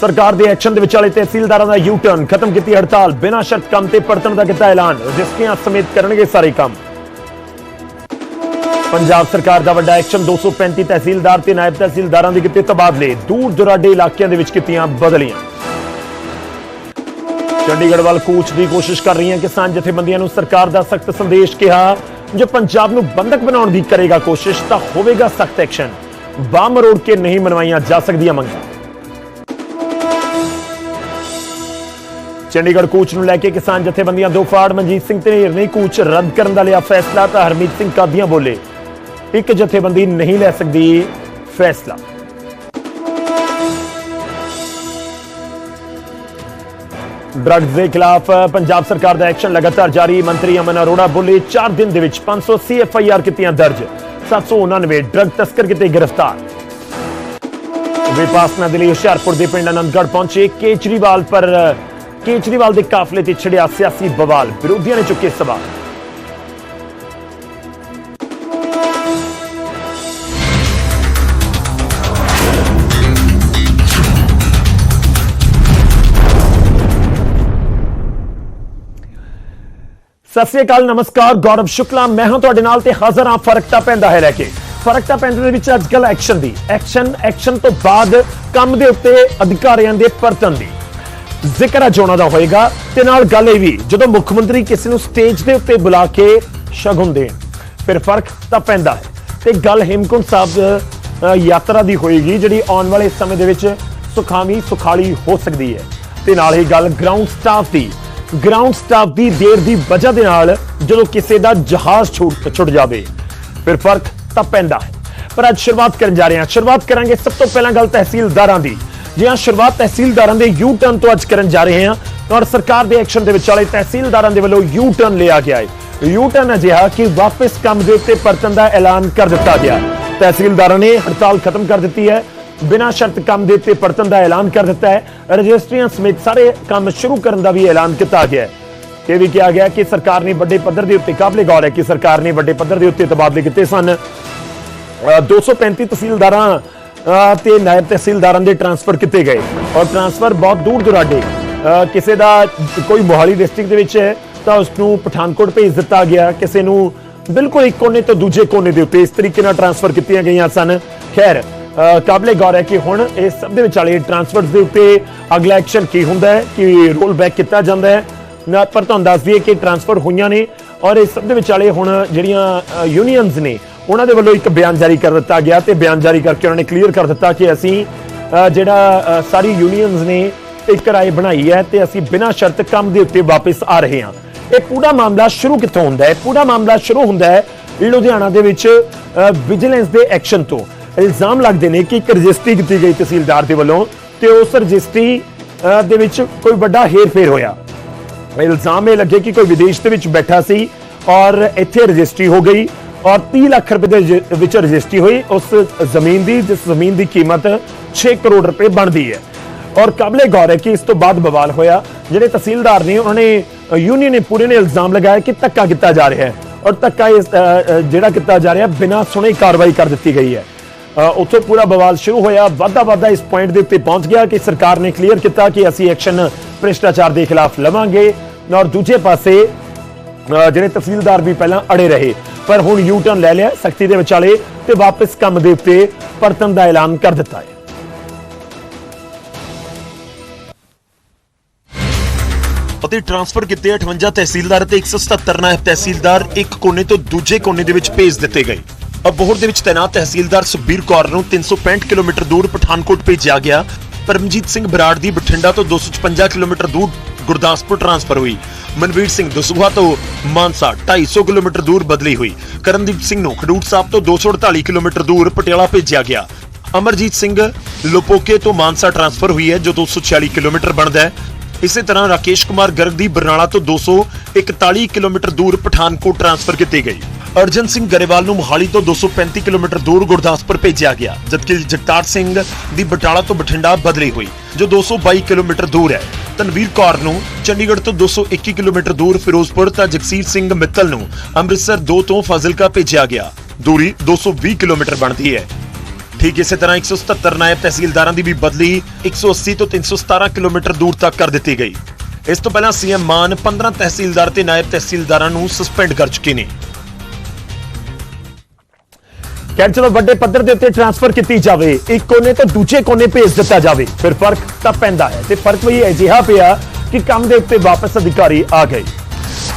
ਸਰਕਾਰ ਦੇ ਐਕਸ਼ਨ ਦੇ ਵਿਚਾਲੇ ਤਹਿਸੀਲਦਾਰਾਂ ਦਾ ਯੂ ਟਰਨ ਖਤਮ ਕੀਤੀ ਹੜਤਾਲ। ਬਿਨਾਂ ਸ਼ਰਤ ਕੰਮ ਤੇ ਪਰਤਣ ਦਾ ਕੀਤਾ ਐਲਾਨ। ਰਜਿਸਟਰੀਆਂ ਸਮੇਤ ਕਰਨਗੇ ਸਾਰੇ ਕੰਮ। ਪੰਜਾਬ ਸਰਕਾਰ ਦਾ ਵੱਡਾ ਐਕਸ਼ਨ 235 ਤਹਿਸੀਲਦਾਰ ਤੇ ਨਾਇਬ ਤਹਿਸੀਲਦਾਰਾਂ ਦੇ ਕੀਤੇ ਤਬਾਦਲੇ। ਦੂਰ ਦੁਰਾਡੇ ਇਲਾਕਿਆਂ ਦੇ ਵਿੱਚ ਕੀਤੀਆਂ ਬਦਲੀਆਂ। ਚੰਡੀਗੜ੍ਹ ਵੱਲ ਕੂਚ ਦੀ ਕੋਸ਼ਿਸ਼ ਕਰ ਰਹੀਆਂ ਕਿਸਾਨ ਜਥੇਬੰਦੀਆਂ ਨੂੰ ਸਰਕਾਰ ਦਾ ਸਖਤ ਸੰਦੇਸ਼ ਕਿਹਾ, ਜੇ ਪੰਜਾਬ ਨੂੰ ਬੰਦਕ ਬਣਾਉਣ ਦੀ ਕਰੇਗਾ ਕੋਸ਼ਿਸ਼, ਤਾਂ ਹੋਵੇਗਾ ਸਖਤ ਐਕਸ਼ਨ। ਬਾਹ ਮਰੋੜ ਕੇ ਨਹੀਂ ਮਨਵਾਈਆਂ ਜਾ ਸਕਦੀਆਂ ਮੰਗਾਂ। ਚੰਡੀਗੜ੍ਹ ਕੂਚ ਨੂੰ ਲੈ ਕੇ ਕਿਸਾਨ ਜਥੇਬੰਦੀਆਂ ਦੋ ਫਾੜ, ਮਨਜੀਤ ਸਿੰਘ ਤੇ ਹਿਰਨੀ ਕੂਚ ਰੱਦ ਕਰਨ ਦਾ ਲਿਆ ਫੈਸਲਾ ਤਾਂ ਹਰਮੀਤ ਸਿੰਘ ਕਾਦੀਆਂ ਬੋਲੇ। ਇੱਕ ਜਥੇਬੰਦੀ ਨਹੀਂ ਲੈ ਸਕਦੀ ਫੈਸਲਾ। ਡਰੱਗਸ ਦੇ ਖਿਲਾਫ ਪੰਜਾਬ ਸਰਕਾਰ ਦਾ ਐਕਸ਼ਨ ਲਗਾਤਾਰ ਜਾਰੀ, ਮੰਤਰੀ ਅਮਨ ਅਰੋੜਾ ਬੋਲੇ 4 ਦਿਨ ਦੇ ਵਿੱਚ 580 ਐਫ ਆਈ ਆਰ ਕੀਤੀਆਂ ਦਰਜ 799 ਡਰੱਗ ਤਸਕਰ ਕੀਤੇ ਗ੍ਰਿਫਤਾਰ। ਵਿਪਾਸਨਾ ਦੇ ਲਈ ਹੁਸ਼ਿਆਰਪੁਰ ਦੇ ਪਿੰਡ ਅਨੰਦਗੜ੍ਹ ਪਹੁੰਚੇ ਕੇਜਰੀਵਾਲ ਪਰ ਕੇਜਰੀਵਾਲ ਦੇ ਕਾਫਲੇ ਤੇ ਛੜਿਆ ਸਿਆਸੀ ਬਵਾਲ, ਵਿਰੋਧੀਆਂ ਨੇ ਚੁੱਕੇ ਸਵਾਲ। ਸਤਿ ਸ੍ਰੀ ਅਕਾਲ, ਨਮਸਕਾਰ, ਗੌਰਵ ਸ਼ੁਕਲਾ। ਮੈਂ ਹਾਂ ਤੁਹਾਡੇ ਨਾਲ ਤੇ ਹਾਜ਼ਰ ਹਾਂ ਫ਼ਰਕ ਤਾਂ ਪੈਂਦਾ ਹੈ ਲੈ ਕੇ। ਫ਼ਰਕ ਤਾਂ ਪੈਂਦਾ ਦੇ ਵਿੱਚ ਅੱਜ ਕੱਲ ਐਕਸ਼ਨ ਦੀ। ਐਕਸ਼ਨ ਐਕਸ਼ਨ ਤੋਂ ਬਾਅਦ ਕੰਮ ਦੇ ਉੱਤੇ ਅਧਿਕਾਰੀਆਂ ਦੇ ਪਰਤਨ ਦੀ। ਜ਼ਿਕਰ ਅੱਜ ਉਹਨਾਂ ਦਾ ਹੋਏਗਾ ਤੇ ਨਾਲ ਗੱਲ ਇਹ ਵੀ, ਜਦੋਂ ਮੁੱਖ ਮੰਤਰੀ ਕਿਸੇ ਨੂੰ ਸਟੇਜ ਦੇ ਉੱਤੇ ਬੁਲਾ ਕੇ ਸ਼ਗਨ ਦੇਣ, ਫਿਰ ਫ਼ਰਕ ਤਾਂ ਪੈਂਦਾ ਹੈ। ਤੇ ਗੱਲ ਹੇਮਕੁੰਟ ਸਾਹਿਬ ਯਾਤਰਾ ਦੀ ਹੋਏਗੀ, ਜਿਹੜੀ ਆਉਣ ਵਾਲੇ ਸਮੇਂ ਦੇ ਵਿੱਚ ਸੁਖਾਵੀਂ, ਸੁਖਾਲੀ ਹੋ ਸਕਦੀ ਹੈ। ਤੇ ਨਾਲ ਹੀ ਗੱਲ ਗਰਾਊਂਡ ਸਟਾਫ ਦੀ ਗਰਾਊਂਡ ਸਟਾਫ ਦੀ ਦੇਰ ਦੀ ਵਜ੍ਹਾ ਦੇ ਨਾਲ ਜਦੋਂ ਕਿਸੇ ਦਾ ਜਹਾਜ਼ ਛੁੱਟ ਛੁੱਟ ਜਾਵੇ, ਫਿਰ ਫ਼ਰਕ ਤਾਂ ਪੈਂਦਾ ਹੈ। ਪਰ ਅੱਜ ਸ਼ੁਰੂਆਤ ਕਰਨ ਜਾ ਰਹੇ ਹਾਂ। ਸ਼ੁਰੂਆਤ ਕਰਾਂਗੇ ਸਭ ਤੋਂ ਪਹਿਲਾਂ ਗੱਲ ਤਹਿਸੀਲਦਾਰਾਂ ਦੀ। ਜੀ ਸ਼ੁਰੂਆਤ ਤਹਿਸੀਲਦਾਰਾਂ ਦੇ ਯੂ ਟਰਨ ਤੋਂ ਅੱਜ ਕਰਨ ਜਾ ਰਹੇ ਹਾਂ ਔਰ ਸਰਕਾਰ ਦੇ ਐਕਸ਼ਨ ਦੇ ਵਿਚਾਲੇ ਤਹਿਸੀਲਦਾਰਾਂ ਦੇ ਵੱਲੋਂ ਯੂ ਟਰਨ ਲਿਆ ਗਿਆ ਹੈ। ਯੂ ਟਰਨ ਅਜਿਹਾ ਕਿ ਵਾਪਸ ਕੰਮ ਦੇ ਉੱਤੇ ਪਰਤਣ ਦਾ ਐਲਾਨ ਕਰ ਦਿੱਤਾ ਗਿਆ। ਤਹਿਸੀਲਦਾਰਾਂ ਨੇ ਹੜਤਾਲ ਖਤਮ ਕਰ ਦਿੱਤੀ ਹੈ। ਬਿਨਾਂ ਸ਼ਰਤ ਕੰਮ ਦੇ ਉੱਤੇ ਪਰਤਣ ਦਾ ਐਲਾਨ ਕਰ ਦਿੱਤਾ ਹੈ। ਰਜਿਸਟਰੀਆਂ ਸਮੇਤ ਸਾਰੇ ਕੰਮ ਸ਼ੁਰੂ ਕਰਨ ਦਾ ਵੀ ਐਲਾਨ ਕੀਤਾ ਗਿਆ ਹੈ। ਇਹ ਵੀ ਕਿਹਾ ਗਿਆ ਕਿ ਸਰਕਾਰ ਨੇ ਵੱਡੇ ਪੱਧਰ ਦੇ ਉੱਤੇ ਕਾਬਲੇ ਗੌਰ ਹੈ ਕਿ ਸਰਕਾਰ ਨੇ ਵੱਡੇ ਪੱਧਰ ਦੇ ਉੱਤੇ ਤਬਾਦਲੇ ਕੀਤੇ ਸਨ। ਅ, 235 ਤਹਿਸੀਲਦਾਰਾਂ ਤੇ ਨਾਇਬ ਤਹਿਸੀਲਦਾਰਾਂ ਦੇ ਟਰਾਂਸਫਰ ਕੀਤੇ ਗਏ। ਔਰ ਟਰਾਂਸਫਰ ਬਹੁਤ ਦੂਰ ਦੁਰਾਡੇ। ਕਿਸੇ ਦਾ ਕੋਈ ਮੋਹਾਲੀ ਡਿਸਟ੍ਰਿਕਟ ਦੇ ਵਿੱਚ ਹੈ, ਤਾਂ ਉਸ ਨੂੰ ਪਠਾਨਕੋਟ ਭੇਜ ਦਿੱਤਾ ਗਿਆ। ਕਿਸੇ ਨੂੰ ਬਿਲਕੁਲ ਇੱਕ ਕੋਨੇ ਤੋਂ ਦੂਜੇ ਕੋਨੇ ਦੇ ਉੱਤੇ ਇਸ ਤਰੀਕੇ ਨਾਲ ਟਰਾਂਸਫਰ ਕੀਤੀਆਂ ਗਈਆਂ ਸਨ। ਖੈਰ ਕਾਬਲੇ ਗੌਰ ਹੈ ਕਿ ਹੁਣ ਇਸ ਸਭ ਦੇ ਵਿਚਾਲੇ ਟਰਾਂਸਫਰਸ ਦੇ ਉੱਤੇ ਅਗਲਾ ਐਕਸ਼ਨ ਕੀ ਹੁੰਦਾ ਹੈ, ਕਿ ਰੋਲ ਬੈਕ ਕੀਤਾ ਜਾਂਦਾ ਹੈ, ਨਾ, ਪਰ ਤੁਹਾਨੂੰ ਦੱਸ ਦਈਏ ਕਿ ਟਰਾਂਸਫਰ ਹੋਈਆਂ ਨੇ। ਔਰ ਇਸ ਸਭ ਦੇ ਵਿਚਾਲੇ ਹੁਣ ਜਿਹੜੀਆਂ ਯੂਨੀਅਨਸ ਨੇ ਉਹਨਾਂ ਦੇ ਵੱਲੋਂ ਇੱਕ ਬਿਆਨ ਜਾਰੀ ਕਰ ਦਿੱਤਾ ਗਿਆ ਤੇ ਬਿਆਨ ਜਾਰੀ ਕਰਕੇ ਉਹਨਾਂ ਨੇ ਕਲੀਅਰ ਕਰ ਦਿੱਤਾ ਕਿ ਅਸੀਂ ਜਿਹੜਾ ਸਾਰੀ ਯੂਨੀਅਨਸ ਨੇ ਇੱਕ ਰਾਏ ਬਣਾਈ ਹੈ ਤੇ ਅਸੀਂ ਬਿਨਾਂ ਸ਼ਰਤ ਕੰਮ ਦੇ ਉੱਤੇ ਵਾਪਸ ਆ ਰਹੇ ਹਾਂ। ਇਹ ਪੂਰਾ ਮਾਮਲਾ ਸ਼ੁਰੂ ਕਿੱਥੋਂ ਹੁੰਦਾ ਹੈ? ਪੂਰਾ ਮਾਮਲਾ ਸ਼ੁਰੂ ਹੁੰਦਾ ਹੈ ਲੁਧਿਆਣਾ ਦੇ ਵਿੱਚ ਵਿਜੀਲੈਂਸ ਦੇ ਐਕਸ਼ਨ ਤੋਂ। ਇਲਜ਼ਾਮ ਲੱਗਦੇ ਨੇ ਕਿ ਇੱਕ ਰਜਿਸਟਰੀ ਕੀਤੀ ਗਈ ਤਹਿਸੀਲਦਾਰ ਦੇ ਵੱਲੋਂ ਤੇ ਉਸ ਰਜਿਸਟਰੀ ਦੇ ਵਿੱਚ ਕੋਈ ਵੱਡਾ ਹੇਰ-ਫੇਰ ਹੋਇਆ। ਇਲਜ਼ਾਮ ਇਹ ਲੱਗੇ ਕਿ ਕੋਈ ਵਿਦੇਸ਼ ਦੇ ਵਿੱਚ ਬੈਠਾ ਸੀ ਔਰ ਇੱਥੇ ਰਜਿਸਟਰੀ ਹੋ ਗਈ। ਔਰ 30 ਲੱਖ ਰੁਪਏ ਦੇ ਵਿੱਚ ਰਜਿਸਟਰੀ ਹੋਈ ਉਸ ਜ਼ਮੀਨ ਦੀ ਜਿਸ ਜ਼ਮੀਨ ਦੀ ਕੀਮਤ 6 ਕਰੋੜ ਰੁਪਏ ਬਣਦੀ ਹੈ। ਔਰ ਕਾਬਲੇ ਗੌਰ ਹੈ ਕਿ ਇਸ ਤੋਂ ਬਾਅਦ ਬਵਾਲ ਹੋਇਆ ਜਿਹੜੇ ਤਹਿਸੀਲਦਾਰ ਨੇ ਉਹਨਾਂ ਨੇ ਯੂਨੀਅਨ ਨੇ ਪੂਰੇ ਨੇ ਇਲਜ਼ਾਮ ਲਗਾਇਆ ਕਿ ਧੱਕਾ ਕੀਤਾ ਜਾ ਰਿਹਾ ਹੈ। ਔਰ ਧੱਕਾ ਇਸ, ਜਿਹੜਾ ਕੀਤਾ ਜਾ ਰਿਹਾ ਬਿਨਾਂ ਸੁਣੇ ਕਾਰਵਾਈ ਕਰ ਦਿੱਤੀ ਗਈ ਹੈ। ਉੱਥੋਂ ਪੂਰਾ ਬਵਾਲ ਸ਼ੁਰੂ ਹੋਇਆ ਵਾਧਾ ਵਾਧਾ ਇਸ ਪੁਆਇੰਟ ਦੇ ਉੱਤੇ ਪਹੁੰਚ ਗਿਆ ਕਿ ਸਰਕਾਰ ਨੇ ਕਲੀਅਰ ਕੀਤਾ ਕਿ ਅਸੀਂ ਐਕਸ਼ਨ ਭ੍ਰਿਸ਼ਟਾਚਾਰ ਦੇ ਖਿਲਾਫ ਲਵਾਂਗੇ। ਔਰ ਦੂਜੇ ਪਾਸੇ ਜਿਹੜੇ ਤਹਿਸੀਲਦਾਰ ਵੀ ਪਹਿਲਾਂ ਅੜੇ ਰਹੇ, ਪਰ ਹੁਣ ਯੂ ਟਰਨ ਲੈ ਲਿਆ, ਸਖਤੀ ਦੇ ਵਿਚਾਲੇ ਤੇ ਵਾਪਸ ਕੰਮ ਦੇ ਉੱਤੇ ਪਰਤਨ ਦਾ ਐਲਾਨ ਕਰ ਦਿੱਤਾ ਹੈ। ਅਤੇ ਟ੍ਰਾਂਸਫਰ ਕੀਤੇ 58 ਤਹਿਸੀਲਦਾਰ ਅਤੇ 177 ਨਾਇਬ ਤਹਿਸੀਲਦਾਰ ਇੱਕ ਕੋਨੇ ਤੋਂ ਦੂਜੇ ਕੋਨੇ ਦੇ ਵਿੱਚ ਭੇਜ ਦਿੱਤੇ ਗਏ। ਅਬੋਹਰ ਦੇ ਵਿੱਚ ਤੈਨਾਤ ਤਹਿਸੀਲਦਾਰ ਸੁਖਬੀਰ ਕੌਰ ਨੂੰ 365 ਕਿਲੋਮੀਟਰ ਦੂਰ ਪਠਾਨਕੋਟ ਭੇਜਿਆ ਗਿਆ। ਪਰਮਜੀਤ ਸਿੰਘ ਬਰਾੜ ਦੀ ਬਠਿੰਡਾ ਤੋਂ 256 ਕਿਲੋਮੀਟਰ ਦੂਰ ਗੁਰਦਾਸਪੁਰ ਟ੍ਰਾਂਸਫਰ ਹੋਈ। ਮਨਵੀਰ ਸਿੰਘ ਦਸੂਹਾ ਤੋਂ ਮਾਨਸਾ 250 ਕਿਲੋਮੀਟਰ ਦੂਰ ਬਦਲੀ ਹੋਈ। ਕਰਨਦੀਪ ਸਿੰਘ ਨੂੰ ਖਡੂਰ ਸਾਹਿਬ ਤੋਂ 248 ਕਿਲੋਮੀਟਰ ਦੂਰ ਪਟਿਆਲਾ ਭੇਜਿਆ ਗਿਆ। ਅਮਰਜੀਤ ਸਿੰਘ ਲੋਪੋਕੇ ਤੋਂ ਮਾਨਸਾ ਟ੍ਰਾਂਸਫਰ ਹੋਈ ਹੈ, ਜੋ 246 ਕਿਲੋਮੀਟਰ ਬਣਦਾ ਹੈ। ਇਸੇ ਤਰ੍ਹਾਂ ਰਾਕੇਸ਼ ਕੁਮਾਰ ਗਰਗ ਦੀ ਬਰਨਾਲਾ ਤੋਂ 241 ਕਿਲੋਮੀਟਰ ਦੂਰ ਪਠਾਨਕੋਟ ਟ੍ਰਾਂਸਫਰ ਕੀਤੀ ਗਈ। ਅਰਜਨ ਸਿੰਘ ਗਰੇਵਾਲ ਨੂੰ ਮੋਹਾਲੀ ਤੋਂ 235 ਕਿਲੋਮੀਟਰ ਦੂਰ ਗੁਰਦਾਸਪੁਰ ਭੇਜਿਆ ਗਿਆ, ਜਦਕਿ ਜਗਤਾਰ ਸਿੰਘ ਦੀ ਬਟਾਲਾ ਤੋਂ ਬਠਿੰਡਾ ਬਦਲੀ ਹੋਈ, ਜੋ 222 ਕਿਲੋਮੀਟਰ ਦੂਰ ਹੈ। ਤਨਵੀਰ ਕੌਰ ਨੂੰ ਚੰਡੀਗੜ੍ਹ ਤੋਂ 221 ਕਿਲੋਮੀਟਰ ਦੂਰ, ਫਿਰੋਜ਼ਪੁਰ ਤਾਂ ਜਗਸੀਰ ਸਿੰਘ ਮਿੱਤਲ ਨੂੰ ਅੰਮ੍ਰਿਤਸਰ 2 ਤੋਂ ਫਾਜ਼ਿਲਕਾ ਭੇਜਿਆ ਗਿਆ। ਦੂਰੀ 220 ਕਿਲੋਮੀਟਰ ਬਣਦੀ ਹੈ। ਠੀਕ ਇਸੇ ਤਰ੍ਹਾਂ 177 ਨਾਇਬ ਤਹਿਸੀਲਦਾਰਾਂ ਦੀ ਵੀ ਬਦਲੀ 180 ਤੋਂ 317 ਕਿਲੋਮੀਟਰ ਦੂਰ ਤੱਕ ਕਰ ਦਿੱਤੀ ਗਈ। ਇਸ ਤੋਂ ਪਹਿਲਾਂ ਸੀਐਮ ਮਾਨ 15 ਤਹਿਸੀਲਦਾਰ ਤੇ ਨਾਇਬ ਤਹਿਸੀਲਦਾਰਾਂ ਨੂੰ ਸਸਪੈਂਡ ਕਰ ਚੁੱਕੇ ਨੇ। ਕਹਿ ਚਲੋ ਵੱਡੇ ਪੱਧਰ ਦੇ ਉੱਤੇ ਟ੍ਰਾਂਸਫਰ ਕੀਤੀ ਜਾਵੇ, ਇੱਕ ਕੋਨੇ ਤੋਂ ਦੂਜੇ ਕੋਨੇ ਭੇਜ ਦਿੱਤਾ ਜਾਵੇ, ਫਿਰ ਫ਼ਰਕ ਤਾਂ ਪੈਂਦਾ ਹੈ ਤੇ ਫ਼ਰਕ ਵੀ ਅਜਿਹਾ ਪਿਆ ਕਿ ਕੰਮ ਦੇ ਉੱਤੇ ਵਾਪਸ ਅਧਿਕਾਰੀ ਆ ਗਏ।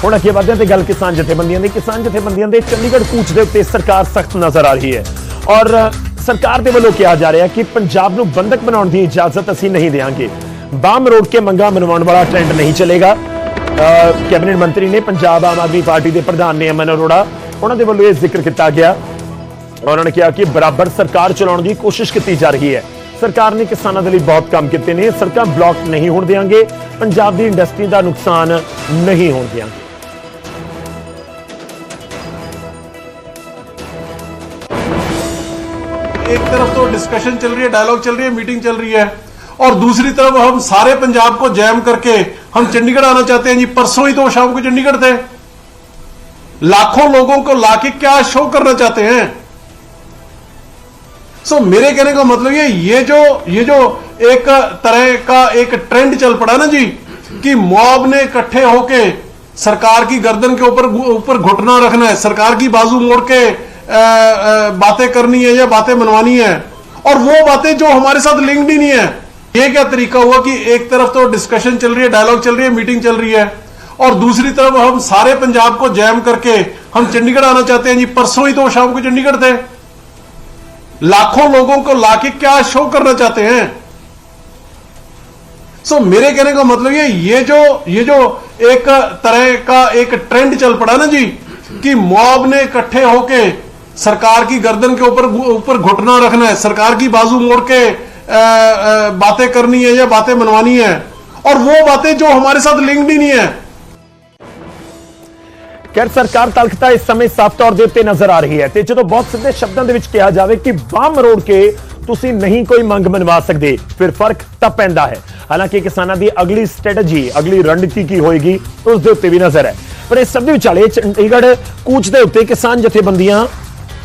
ਹੁਣ ਅੱਗੇ ਵਧਦੇ ਹਾਂ ਤੇ ਗੱਲ ਕਿਸਾਨ ਜਥੇਬੰਦੀਆਂ ਦੀ। ਕਿਸਾਨ ਜਥੇਬੰਦੀਆਂ ਦੇ ਚੰਡੀਗੜ੍ਹ ਕੂਚ ਦੇ ਉੱਤੇ ਸਰਕਾਰ ਸਖਤ ਨਜ਼ਰ ਆ ਰਹੀ ਹੈ। ਔਰ ਸਰਕਾਰ ਦੇ ਵੱਲੋਂ ਕਿਹਾ ਜਾ ਰਿਹਾ ਕਿ ਪੰਜਾਬ ਨੂੰ ਬੰਦਕ ਬਣਾਉਣ ਦੀ ਇਜਾਜ਼ਤ ਅਸੀਂ ਨਹੀਂ ਦੇਵਾਂਗੇ। ਬਾਮ ਰੋਡ ਕੇ ਮੰਗਾ ਮਨਵਾਉਣ ਵਾਲਾ ਟ੍ਰੈਂਡ ਨਹੀਂ ਚੱਲੇਗਾ। ਕੈਬਨਿਟ ਮੰਤਰੀ ਨੇ ਪੰਜਾਬ ਆਮ ਆਦਮੀ ਪਾਰਟੀ ਦੇ ਪ੍ਰਧਾਨ ਨੇ ਅਮਨ ਅਰੋੜਾ, ਉਹਨਾਂ ਦੇ ਵੱਲੋਂ ਇਹ ਜ਼ਿਕਰ ਕੀਤਾ ਗਿਆ। ਉਹਨਾਂ ਨੇ ਕਿਹਾ ਕਿ ਬਰਾਬਰ ਸਰਕਾਰ ਚਲਾਉਣ ਦੀ ਕੋਸ਼ਿਸ਼ ਕੀਤੀ ਜਾ ਰਹੀ ਹੈ ਸਰਕਾਰ ਨੇ ਕਿਸਾਨਾਂ ਦੇ ਲਈ ਬਹੁਤ ਕੰਮ ਕੀਤੇ ਨੇ ਸੜਕਾਂ ਬਲੌਕ ਨਹੀਂ ਹੋਣ ਦੇਵਾਂਗੇ ਪੰਜਾਬ ਦੀ ਇੰਡਸਟਰੀ ਦਾ ਨੁਕਸਾਨ ਨਹੀਂ ਹੋਣ ਦੇਵਾਂਗੇ एक तरफ तो डिस्कशन चल रही है डायलॉग चल रही है मीटिंग चल रही है और दूसरी तरफ हम सारे पंजाब को जैम करके हम चंडीगढ़ आना चाहते हैं जी परसों ही तो शाम को चंडीगढ़ थे लाखों लोगों को लाके क्या शो करना चाहते हैं सो मेरे कहने का मतलब ये ये जो ये जो एक तरह का एक ट्रेंड चल पड़ा ना जी, कि मॉब ने इकट्ठे होके सरकार की गर्दन के ऊपर ऊपर घुटना रखना है, सरकार की बाजू मोड़ के बातें करनी है या बातें मनवानी है, और वो बातें जो हमारे साथ लिंक्ड ही नहीं है। ये क्या तरीका हुआ कि एक तरफ़ तो डिस्कशन चल रही है डायलॉग चल रही है मीटिंग चल रही है, और दूसरी तरफ़ हम सारे पंजाब को जैम करके, हम चंडीगढ़ आना चाहते हैं जी, परसों ही तो शाम को चंडीगढ़ थे। लाखों लोगों को लाके क्या शो करना चाहते हैं? सो so, मेरे कहने का मतलब ये ये जो ये जो एक तरह का एक ट्रेंड चल पड़ा ना जी कि मॉब ने इकट्ठे होके सरकार की गर्दन के ऊपर ऊपर घुटना रखना है सरकार की बाजू मोड़ के बातें करनी है या बातें मनवानी है और वो बातें जो हमारे साथ लिंक्ड ही नहीं है ਖੈਰ ਸਰਕਾਰ ਤਲਖ ਤਾਂ ਇਸ ਸਮੇਂ ਸਾਫ਼ ਤੌਰ ਦੇ ਉੱਤੇ ਨਜ਼ਰ ਆ ਰਹੀ ਹੈ ਤੇ ਜਦੋਂ ਬਹੁਤ ਸਿੱਧੇ ਸ਼ਬਦਾਂ ਦੇ ਵਿੱਚ ਕਿਹਾ ਜਾਵੇ ਕਿ ਬਾਹ ਮਰੋੜ ਕੇ ਤੁਸੀਂ ਨਹੀਂ ਕੋਈ ਮੰਗ ਮਨਵਾ ਸਕਦੇ, ਫਿਰ ਫ਼ਰਕ ਤਾਂ ਪੈਂਦਾ ਹੈ। ਹਾਲਾਂਕਿ ਕਿਸਾਨਾਂ ਦੀ ਅਗਲੀ ਸਟ੍ਰੈਟਜੀ, ਅਗਲੀ ਰਣਨੀਤੀ ਕੀ ਹੋਏਗੀ, ਉਸ ਦੇ ਉੱਤੇ ਵੀ ਨਜ਼ਰ ਹੈ। ਪਰ ਇਸ ਸਭ ਦੇ ਵਿਚਾਲੇ ਚੰਡੀਗੜ੍ਹ, ਕੂਚ ਦੇ ਉੱਤੇ ਕਿਸਾਨ ਜਥੇਬੰਦੀਆਂ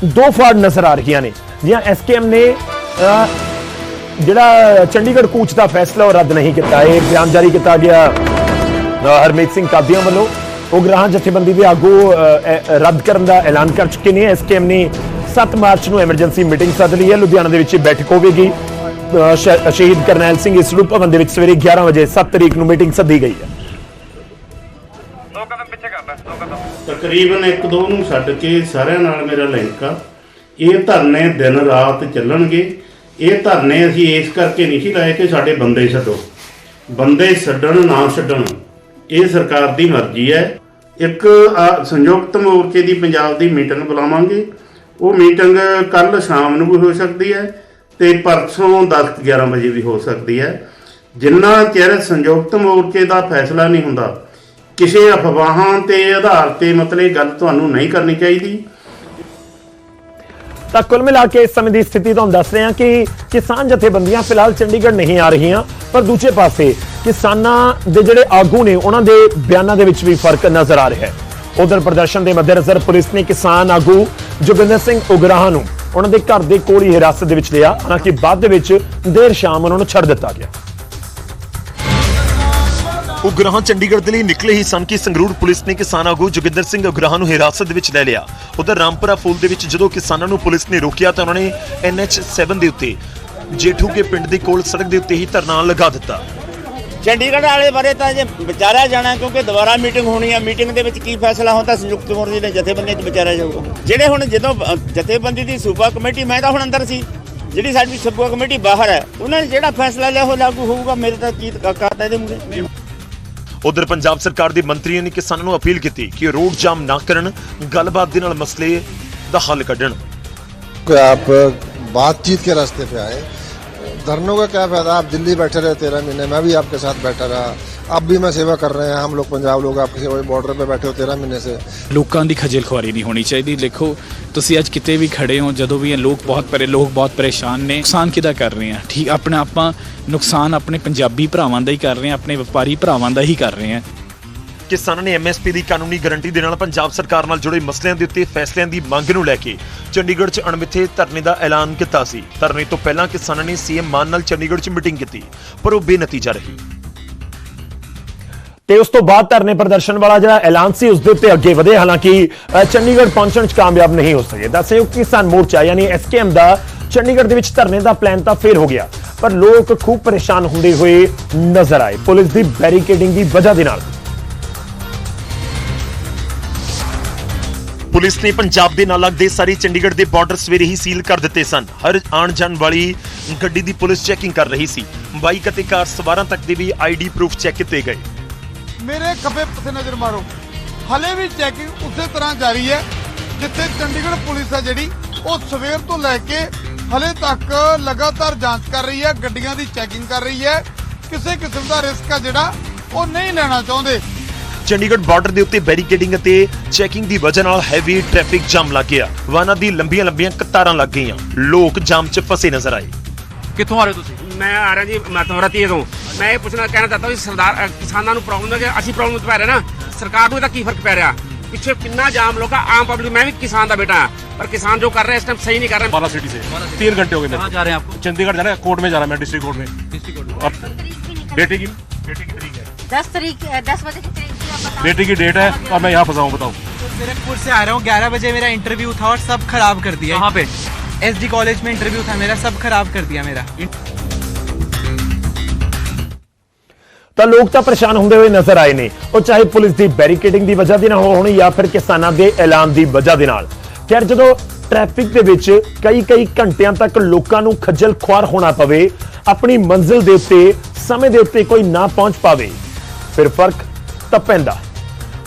ਦੋ ਫਾੜ ਨਜ਼ਰ ਆ ਰਹੀਆਂ ਨੇ, ਜਿਹਾਂ ਐਸਕੇਐਮ ਨੇ ਜਿਹੜਾ ਚੰਡੀਗੜ੍ਹ ਕੂਚ ਦਾ ਫੈਸਲਾ ਉਹ ਰੱਦ ਨਹੀਂ ਕੀਤਾ। ਇਹ ਬਿਆਨ ਜਾਰੀ ਕੀਤਾ ਗਿਆ। ਹਰਮੀਤ ਸਿੰਘ ਕਾਦੀਆਂ ਵੱਲੋਂ। ਉਗਰਾਹਾਂ ਜਥੇਬੰਦੀ ਦੇ ਆਗੂ ਰੱਦ ਕਰਨ ਦਾ ਐਲਾਨ ਕਰ ਚੁੱਕੇ ਨੇ। ਐਸਕੇਐਮ ਨੇ 7 ਮਾਰਚ ਨੂੰ ਐਮਰਜੈਂਸੀ ਮੀਟਿੰਗ ਸੱਦ ਲਈ ਹੈ। ਲੁਧਿਆਣਾ ਦੇ ਵਿੱਚ ਬੈਠਕ ਹੋਵੇਗੀ। ਸ਼ਹੀਦ ਕਰਨੈਲ ਸਿੰਘ ਇਸਰੂ ਭਵਨ ਦੇ ਵਿੱਚ ਸਵੇਰੇ 11 ਵਜੇ 7 ਤਰੀਕ ਨੂੰ ਮੀਟਿੰਗ ਸੱਦੀ ਗਈ ਹੈ। ਤਕਰੀਬਨ ਇੱਕ ਦੋ ਨੂੰ ਛੱਡ ਕੇ ਸਾਰਿਆਂ ਨਾਲ ਮੇਰਾ ਲਿੰਕ ਆ। ਇਹ ਧਰਨੇ ਦਿਨ ਰਾਤ ਚੱਲਣਗੇ। ਇਹ ਧਰਨੇ ਅਸੀਂ ਇਸ ਕਰਕੇ ਨਹੀਂ ਸੀ ਲਾਏ ਕਿ ਸਾਡੇ ਬੰਦੇ ਛੱਡੋ। ਬੰਦੇ ਛੱਡਣ, ਨਾ ਛੱਡਣ। ਇਹ ਸਰਕਾਰ ਦੀ ਮਰਜ਼ੀ ਹੈ। ਇੱਕ ਸੰਯੁਕਤ ਮੋਰਚੇ ਦੀ ਪੰਜਾਬ ਦੀ ਮੀਟਿੰਗ ਬੁਲਾਵਾਂਗੇ। ਉਹ ਮੀਟਿੰਗ ਕੱਲ ਸ਼ਾਮ ਨੂੰ ਵੀ ਹੋ ਸਕਦੀ ਹੈ ਤੇ ਪਰਸੋਂ 10 11 ਵਜੇ ਵੀ ਹੋ ਸਕਦੀ ਹੈ। ਜਿੰਨਾ ਚਿਰ ਸੰਯੁਕਤ ਮੋਰਚੇ ਦਾ ਫੈਸਲਾ ਨਹੀਂ ਹੁੰਦਾ, ਕਿਸੇ ਅਫਵਾਹਾਂ ਤੇ ਆਧਾਰ ਤੇ ਮਤਲਬ ਗੱਲ ਤੁਹਾਨੂੰ ਨਹੀਂ ਕਰਨੀ ਚਾਹੀਦੀ। ਤਾਂ ਕੁੱਲ ਮਿਲਾ ਕੇ ਇਸ ਸਮੇਂ ਦੀ ਸਥਿਤੀ ਤੁਹਾਨੂੰ ਦੱਸ ਰਹੇ ਹਾਂ ਕਿ ਕਿਸਾਨ ਜਥੇਬੰਦੀਆਂ ਫਿਲਹਾਲ ਚੰਡੀਗੜ੍ਹ ਨਹੀਂ ਆ ਰਹੀਆਂ, ਪਰ ਦੂਜੇ ਪਾਸੇ ਕਿਸਾਨਾਂ ਦੇ ਜਿਹੜੇ ਆਗੂ ਨੇ, ਉਹਨਾਂ ਦੇ ਬਿਆਨਾਂ ਦੇ ਵਿੱਚ ਵੀ ਫ਼ਰਕ ਨਜ਼ਰ ਆ ਰਿਹਾ ਹੈ। ਉਧਰ ਪ੍ਰਦਰਸ਼ਨ ਦੇ ਮੱਦੇਨਜ਼ਰ ਪੁਲਿਸ ਨੇ ਕਿਸਾਨ ਆਗੂ ਜੋਗਿੰਦਰ ਸਿੰਘ ਉਗਰਾਹਾਂ ਨੂੰ ਉਹਨਾਂ ਦੇ ਘਰ ਦੇ ਕੋਲ ਹੀ ਹਿਰਾਸਤ ਦੇ ਵਿੱਚ ਲਿਆ। ਹਾਲਾਂਕਿ ਬਾਅਦ ਦੇ ਵਿੱਚ ਦੇਰ ਸ਼ਾਮ ਉਹਨਾਂ ਨੂੰ ਛੱਡ ਦਿੱਤਾ ਗਿਆ। ਉਗਰਾਹਾਂ ਚੰਡੀਗੜ੍ਹ ਦੇ ਲਈ ਨਿਕਲੇ ਹੀ ਸਨ ਕਿ ਸੰਗਰੂਰ ਪੁਲਿਸ ਨੇ ਕਿਸਾਨ ਆਗੂ ਜੋਗਿੰਦਰ ਸਿੰਘ ਉਗਰਾਹਾਂ ਨੂੰ ਹਿਰਾਸਤ ਦੇ ਵਿੱਚ ਲੈ ਲਿਆ। ਉਧਰ ਰਾਮਪੁਰਾ ਫੂਲ ਦੇ ਵਿੱਚ ਜਦੋਂ ਕਿਸਾਨਾਂ ਨੂੰ ਪੁਲਿਸ ਨੇ ਰੋਕਿਆ ਤਾਂ ਉਹਨਾਂ ਨੇ NH7 ਦੇ ਉੱਤੇ ਜੇਠੂ ਕੇ ਪਿੰਡ ਦੇ ਕੋਲ ਸੜਕ ਦੇ ਉੱਤੇ ਹੀ ਧਰਨਾ ਲਗਾ ਦਿੱਤਾ। ਚੰਡੀਗੜ੍ਹ ਵਾਲੇ ਬਾਰੇ ਤਾਂ ਜੇ ਵਿਚਾਰਿਆ ਜਾਣਾ ਕਿਉਂਕਿ ਦੁਬਾਰਾ ਮੀਟਿੰਗ ਹੋਣੀ ਆ ਮੀਟਿੰਗ ਦੇ ਵਿੱਚ ਕੀ ਫੈਸਲਾ ਹੁੰਦਾ ਸੰਯੁਕਤ ਮੋਰਚੇ ਦੇ ਜਥੇਬੰਦੀਆਂ 'ਚ ਵਿਚਾਰਿਆ ਜਾਊਗਾ ਜਿਹੜੇ ਹੁਣ ਜਦੋਂ ਅ, ਜਥੇਬੰਦੀ ਦੀ ਸੂਬਾ ਕਮੇਟੀ ਮੈਂ ਤਾਂ ਹੁਣ ਅੰਦਰ ਸੀ ਜਿਹੜੀ ਸਾਡੀ ਸੂਬਾ ਕਮੇਟੀ ਬਾਹਰ ਹੈ ਉਹਨਾਂ ਨੇ ਜਿਹੜਾ ਫੈਸਲਾ ਲਿਆ ਉਹ ਲਾਗੂ ਹੋਊਗਾ ਮੇਰੇ ਤਾਂ ਕੀ ਕਰਦਾ ਇਹਦੇ ਮੂਰੇ ਉਧਰ ਪੰਜਾਬ ਸਰਕਾਰ ਦੇ ਮੰਤਰੀਆਂ ਨੇ ਕਿਸਾਨਾਂ ਨੂੰ ਅਪੀਲ ਕੀਤੀ ਕਿ ਉਹ ਰੋਡ ਜਾਮ ਨਾ ਕਰਨ ਗੱਲਬਾਤ ਦੇ ਨਾਲ ਮਸਲੇ ਦਾ ਹੱਲ ਕੱਢਣ कि आप बातचीत के रास्ते पे आए धरनों का क्या फायदा आप दिल्ली बैठे रहे तेरह महीने मैं भी आपके साथ बैठा रहा अब भी मैं सेवा कर रहे हैं हम लोग पंजाब लोग आपकी सेवा बॉर्डर पे बैठे हो तेरह महीने से ਲੋਕਾਂ ਦੀ ਖੱਜਲ ਖੁਆਰੀ ਨਹੀਂ ਹੋਣੀ ਚਾਹੀਦੀ ਦੇਖੋ ਤੁਸੀਂ ਅੱਜ ਕਿਤੇ ਵੀ ਖੜੇ ਹੋ ਜਦੋਂ ਵੀ ਇਹ ਲੋਕ ਬਹੁਤ ਪਰੇ ਲੋਕ ਬਹੁਤ ਪਰੇਸ਼ਾਨ ਨੇ ਨੁਕਸਾਨ ਕਿਹਦਾ ਕਰ ਰਹੇ ਆ ਠੀਕ ਆਪਣਾ ਆਪਾਂ ਨੁਕਸਾਨ ਆਪਣੇ ਪੰਜਾਬੀ ਭਰਾਵਾਂ ਦਾ ਹੀ ਕਰ ਰਹੇ ਆ ਆਪਣੇ ਵਪਾਰੀ ਭਰਾਵਾਂ ਦਾ ਹੀ ਕਰ ਰਹੇ ਆ ਕਿਸਾਨਾਂ ਨੇ ਐਮਐਸਪੀ ਦੀ ਕਾਨੂੰਨੀ ਗਾਰੰਟੀ ਦੇ ਨਾਲ ਪੰਜਾਬ ਸਰਕਾਰ ਨਾਲ ਜੁੜੇ ਮਸਲਿਆਂ ਦੇ ਉੱਤੇ ਫੈਸਲਿਆਂ ਦੀ ਮੰਗ ਨੂੰ ਲੈ ਕੇ ਚੰਡੀਗੜ੍ਹ 'ਚ ਅਣਮਿੱਥੇ ਧਰਨੇ ਦਾ ਐਲਾਨ ਕੀਤਾ ਸੀ। ਧਰਨੇ ਤੋਂ ਪਹਿਲਾਂ ਕਿਸਾਨਾਂ ਨੇ ਸੀਐਮ ਮਾਨ ਨਾਲ ਚੰਡੀਗੜ੍ਹ 'ਚ ਮੀਟਿੰਗ ਕੀਤੀ, ਪਰ ਉਹ ਬੇਨਤੀਜਾ ਰਹੀ। ਤੇ ਉਸ ਤੋਂ ਬਾਅਦ ਧਰਨੇ ਪ੍ਰਦਰਸ਼ਨ ਵਾਲਾ ਜਿਹੜਾ ਐਲਾਨ ਸੀ, ਉਸ ਦੇ ਉੱਤੇ ਅੱਗੇ ਵਧੇ। ਹਾਲਾਂਕਿ ਚੰਡੀਗੜ੍ਹ ਪਹੁੰਚਣ 'ਚ ਕਾਮਯਾਬ ਨਹੀਂ ਹੋ ਸਕੇ। ਦੱਸਿਓ ਕਿਸਾਨ ਮੋਰਚਾ, ਯਾਨੀ ਐਸਕੇਐਮ ਦਾ ਚੰਡੀਗੜ੍ਹ ਦੇ ਵਿੱਚ ਧਰਨੇ ਦਾ ਪਲਾਨ ਤਾਂ ਫੇਲ ਹੋ ਗਿਆ, ਪਰ ਲੋਕ ਖੂਬ ਪਰੇਸ਼ਾਨ ਹੁੰਦੇ ਹੋਏ ਨਜ਼ਰ ਆਏ। ਪੁਲਿਸ ਦੀ ਬੈਰੀਕੇਡਿੰਗ ਦੀ ਵਜ੍ਹਾ ਦੇ ਨਾਲ। ਪੁਲਿਸ ਨੇ ਪੰਜਾਬ ਦੇ ਨਾਲ ਲੱਗਦੇ ਸਾਰੇ ਚੰਡੀਗੜ੍ਹ ਦੇ ਬਾਰਡਰ ਸਵੇਰੇ ਹੀ ਸੀਲ ਕਰ ਦਿੱਤੇ ਸਨ। ਹਰ ਆਉਣ ਜਾਣ ਵਾਲੀ ਗੱਡੀ ਦੀ ਪੁਲਿਸ ਚੈਕਿੰਗ ਕਰ ਰਹੀ ਸੀ। ਬਾਈਕ ਅਤੇ ਕਾਰ ਸਵਾਰਾਂ ਤੱਕ ਦੇ ਵੀ ਆਈਡੀ ਪ੍ਰੂਫ ਚੈੱਕ ਕੀਤੇ ਗਏ। ਮੇਰੇ ਖੱਬੇ ਪਾਸੇ ਨਜ਼ਰ ਮਾਰੋ। ਹਲੇ ਵੀ ਚੈਕਿੰਗ ਉਸੇ ਤਰ੍ਹਾਂ ਜਾਰੀ ਹੈ ਜਿੱਥੇ ਚੰਡੀਗੜ੍ਹ ਪੁਲਿਸ ਹੈ ਜਿਹੜੀ, ਉਹ ਸਵੇਰ ਤੋਂ ਲੈ ਕੇ ਹਲੇ ਤੱਕ ਲਗਾਤਾਰ ਜਾਂਚ ਕਰ ਰਹੀ ਹੈ, ਗੱਡੀਆਂ ਦੀ ਚੈਕਿੰਗ ਕਰ ਰਹੀ ਹੈ। ਕਿਸੇ ਕਿਸਮ ਦਾ ਰਿਸਕ ਆ ਜਿਹੜਾ ਉਹ ਨਹੀਂ ਲੈਣਾ ਚਾਹੁੰਦੇ। ਚੰਡੀਗੜ੍ਹ ਬਾਰਡਰ ਦੇ ਉੱਤੇ ਬੈਰੀਕੇਡਿੰਗ ਅਤੇ ਚੈਕਿੰਗ ਦੀ ਵਜ੍ਹਾ ਨਾਲ ਹੈਵੀ ਟ੍ਰੈਫਿਕ ਜਾਮ ਲੱਗ ਗਿਆ ਵਾਹਨਾਂ ਦੀ ਲੰਬੀਆਂ ਲੰਬੀਆਂ ਕਤਾਰਾਂ ਲੱਗ ਗਈਆਂ ਲੋਕ ਜਾਮ 'ਚ ਫਸੇ ਨਜ਼ਰ ਆਏ ਕਿੱਥੋਂ ਆ ਰਹੇ ਹੋ ਤੁਸੀਂ ਮੈਂ ਆ ਰਿਹਾ ਜੀ ਮਤਵਰਤੀ ਤੋਂ ਮੈਂ ਇਹ ਪੁੱਛਣਾ ਕਹਿਣਾ ਚਾਹਤਾ ਵੀ ਸਰਦਾਰ ਅ, ਕਿਸਾਨਾਂ ਨੂੰ ਪ੍ਰੋਬਲਮ ਹੈ ਕਿ ਅਸੀਂ ਪ੍ਰੋਬਲਮ ਚ ਪੈ ਰਹੇ ਨਾ ਸਰਕਾਰ ਨੂੰ ਇਹਦਾ ਕੀ ਫਰਕ ਪੈ ਰਿਹਾ ਪਿੱਛੇ ਕਿੰਨਾ ਜਾਮ ਲੋਕਾਂ ਆਮ ਪਬਲਿਕ ਮੈਂ ਵੀ ਕਿਸਾਨ ਦਾ ਬੇਟਾ ਹਾਂ ਪਰ ਕਿਸਾਨ ਜੋ ਕਰ ਰਹੇ ਇਸ ਟਾਈਮ ਸਹੀ ਨਹੀਂ ਕਰ ਰਹੇ बाला सिटी से तीन घंटे हो गए कहाँ जा रहे हैं आपको चंडीगढ़ जाना है कोर्ट में जा रहा है मैं डिस्ट्रिक्ट कोर्ट में डिस्ट्रिक्ट कोर्ट और बेटे की बेटे की तरीक है दस तारीख दस बजे की तारीख थी, आप बताओ। बेटे की डेट है और मैं यहाँ फंसा हूँ बताओ गोरखपुर से आ रहा हूँ ग्यारह बजे मेरा इंटरव्यू था और सब खराब कर दिया कहाँ पे एस डी कॉलेज में इंटरव्यू था मेरा सब खराब कर दिया मेरा ਤਾਂ ਲੋਕ ਤਾਂ ਪਰੇਸ਼ਾਨ ਹੁੰਦੇ ਹੋਏ ਨਜ਼ਰ ਆਏ ਨੇ ਉਹ ਚਾਹੇ ਪੁਲਿਸ ਦੀ ਬੈਰੀਕੇਡਿੰਗ ਦੀ ਵਜ੍ਹਾ ਦੇ ਨਾਲ ਹੋਣ ਜਾਂ ਫਿਰ ਕਿਸਾਨਾਂ ਦੇ ਐਲਾਨ ਦੀ ਵਜ੍ਹਾ ਦੇ ਨਾਲ ਖੈਰ ਜਦੋਂ ਟ੍ਰੈਫਿਕ ਦੇ ਵਿੱਚ ਕਈ ਕਈ ਘੰਟਿਆਂ ਤੱਕ ਲੋਕਾਂ ਨੂੰ ਖੱਜਲ ਖੁਆਰ ਹੋਣਾ ਪਵੇ ਆਪਣੀ ਮੰਜ਼ਿਲ ਦੇ ਉੱਤੇ ਸਮੇਂ ਦੇ ਉੱਤੇ ਕੋਈ ਨਾ ਪਹੁੰਚ ਪਾਵੇ ਫਿਰ ਫਰਕ ਤਾਂ ਪੈਂਦਾ।